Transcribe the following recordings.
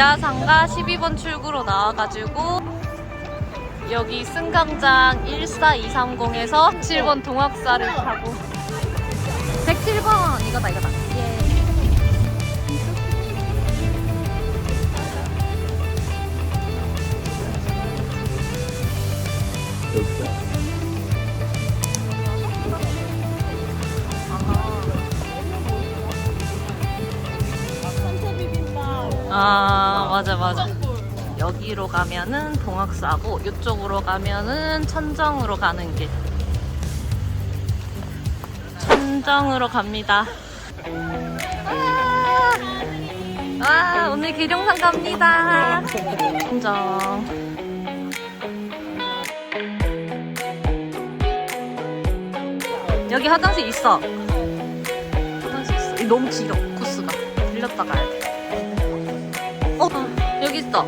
지하상가 12번 출구로 나와가지고 여기 승강장 14230에서 7번 동학사를 타고 107번. 이거다 이거다 맞아 맞아. 여기로 가면은 동학사고 이쪽으로 가면은 천정으로 가는 길. 천정으로 갑니다. 아, 아 오늘 계룡산 갑니다. 천정. 여기 화장실 있어. 화장실 있어. 이 너무 길어 코스가. 들렸다 가야 돼 있어.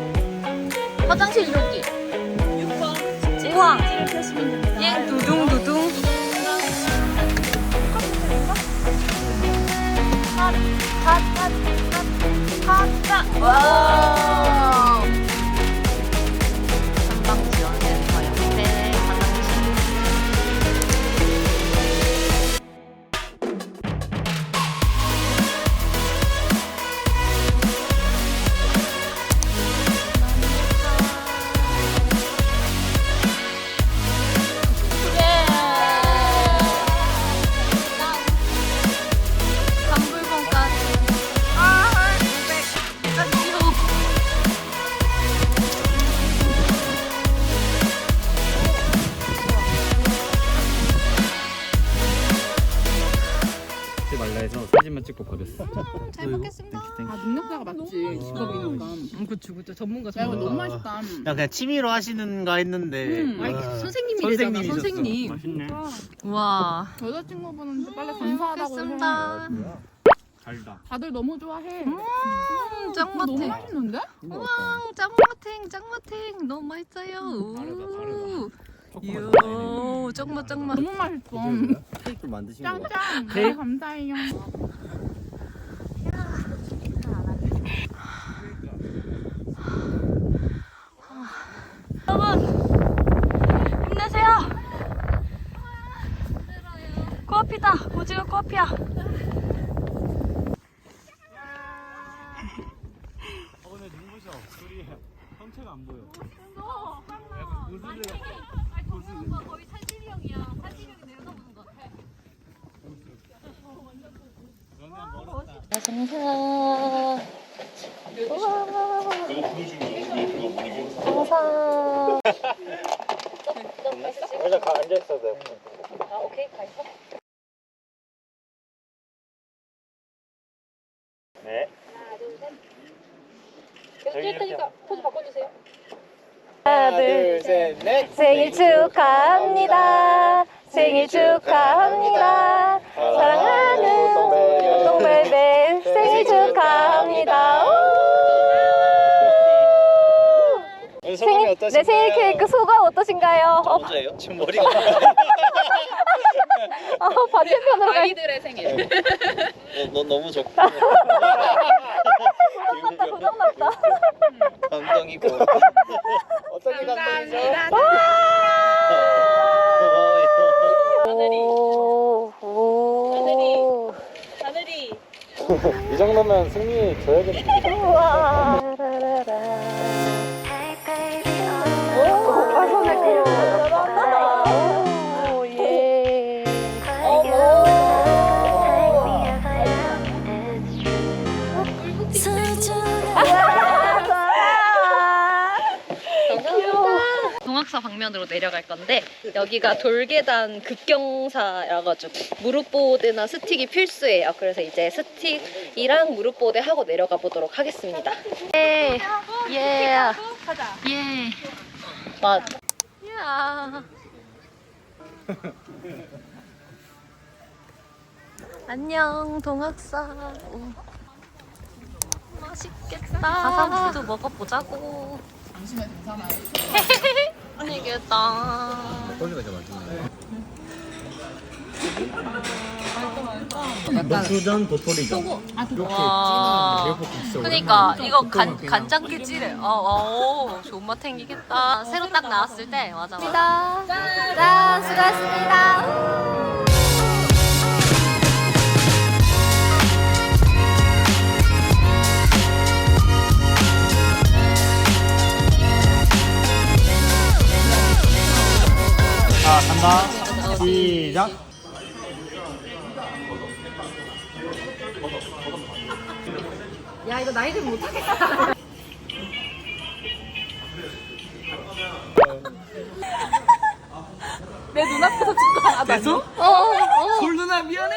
화장실 여기. 6번. 우와. 예, 두둥 두둥. 핫, 핫, 핫, 핫, 핫. 와. 해서 사진만 찍고 버렸어. 잘 먹겠습니다. 아 능력자가 맞지 직업이니까 음, 그쵸, 그쵸. 전문가 야 이거 전문가. 너무 맛있다 그냥 그냥 취미로 하시는가 했는데 음, 아, 아니, 선생님이래잖아, 선생님이셨어. 선생님. 맛있네. 와. 여자친구분한테 빨리 감사하다고 해 먹겠습니다. 달다. 다들 너무 좋아해 음, 짱 너무 맛탱. 맛있는데? 우와, 짱 맛탱, 짱 맛탱. 너무 맛있어요. 다르다, 다르다. 우. 이야, 짱맛, 짱맛. 너무 맛있어 케이크 만드신 거 짱짱 네. 감사해요. 여러분 힘내세요. 코앞이다. 오징어 코앞이야 오늘 눈부셔. 둘이 형체가 안 보여. 거의 산신이 형이야 산신이 형이 내려다보는 것 같아 생일 축하합니다. 생일 축하합니다. 사랑하는 동벨벨 어떠신가요? 내 생일 케이크 소감 어떠신가요? 어, 언제예요? 지금 머리가 어, 반대편으로 가. 아이들의 생일 너, 너 너무 좋고. 고장났다, 고장났다. 감동이고. 어떤 게 감동이죠? 고마워요. 오, 오. 이 정도면 승리 줘야겠네. 우와. 동학사 방면으로 내려갈 건데 여기가 돌계단 급경사라 가지고 무릎 보호대나 스틱이 필수예요. 그래서 이제 스틱이랑 무릎 보호대 하고 내려가 보도록 하겠습니다. 예. 예. 가자 예. 맞. 야. 안녕 동학사. 오. 맛있겠다. 가상푸드 먹어보자고. 점심에 괜찮아요 아니겠다. 꼴리가 좀 맛있네. 녹두전 도토리전. 와. 그니까 이거 간 간장게 찌래. 어, 어, 좋은 맛 탱기겠다. 새로 딱 나왔을 때 맞아. 맞아. 짠, 수고하셨습니다. 자, 간다. 시작. 야 이거 나이 들면 못하겠다. 내 눈앞에서 찍고 하나 맞아? 어, 어. 솔 누나 미안해.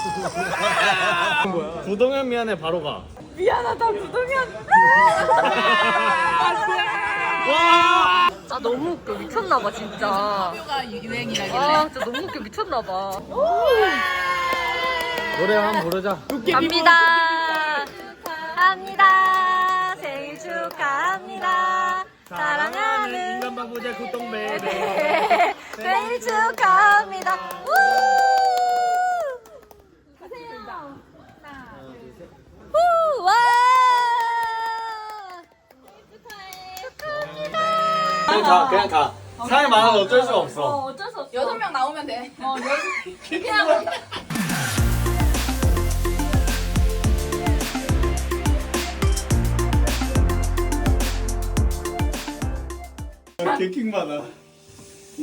부동현 미안해 바로 가. 미안하다 부동현. 와. 아 너무 웃겨 미쳤나봐 진짜. 가 유행이라길래. 아 진짜 너무 웃겨 미쳤나봐. 노래 한번 부르자. 갑니다. 합니다. 생일 축하합니다. 사랑하는 인간 바보자 구똥베베. 생일 축하합니다. 우! 우! 그냥 가, 그냥 가. 사람이 많아도 어쩔 수가 없어. 어쩔 수 없어. 여섯 명 나오면 돼. 개킹 받아.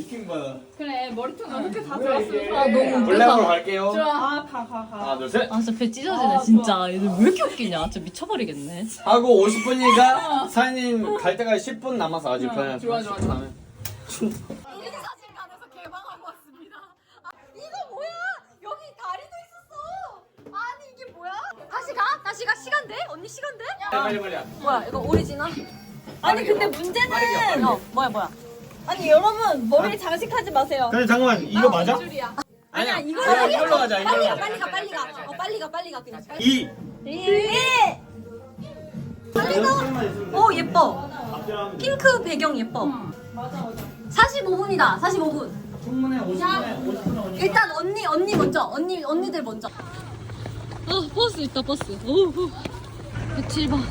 개킹 받아. 그래 머리통 여섯 개다 들었어. 아 너무 블랙으로 갈게요. 좋아. 아가 가 가. 하나, 둘, 셋. 아 진짜 배 찢어지네 진짜 얘들 왜 이렇게 웃기냐 진짜 미쳐버리겠네 하고 50분이니까 사장님 갈 때까지 10분 남아서 아직 그냥 좋아, 좋아, 좋아. 사진관에서 개방하고 왔습니다 아, 이거 뭐야 여기 다리도 있었어 아니 이게 뭐야 다시 가? 다시 가 시간 돼? 언니 시간 돼? 빨리 빨리. 뭐야 이거 오리지널? 아니 근데 문제는 어 뭐야 뭐야 아니 여러분 머리에 장식하지 마세요 근데 잠깐만 이거 맞아? 아니야 이걸로 그래, 하자. 이걸로 가자, 이걸로 빨리 가 가자. 빨리 가 빨리 가 어, 빨리 가 빨리 가 그냥 빨리 이. 예. 빨리 가. 오 예뻐. 핑크 배경 예뻐. 맞아 맞아. 45분이다. 45분. 충분해 50분에 50분 일단 언니 언니 먼저. 언니 언니들 먼저. 어 버스 있다 버스. 오. 107번.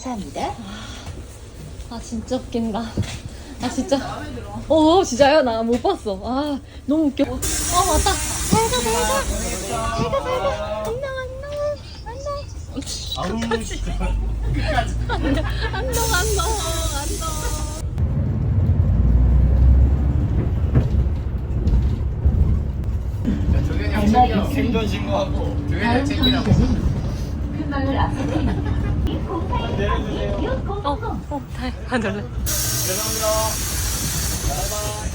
감사합니다. 아 진짜 웃긴다. 아 진짜. 어 진짜요? 나 못 봤어. 아 너무 웃겨. 어 맞다. 잘가 잘가. 잘가 잘가. 안녕 안녕 안녕. 진짜 안녕 안녕 안녕 안녕. 생존 신고하고 다음 정류장은 큰마을 앞에 내려주세요 어, 어, 다행. 아, 놀래. 죄송합니다 도착.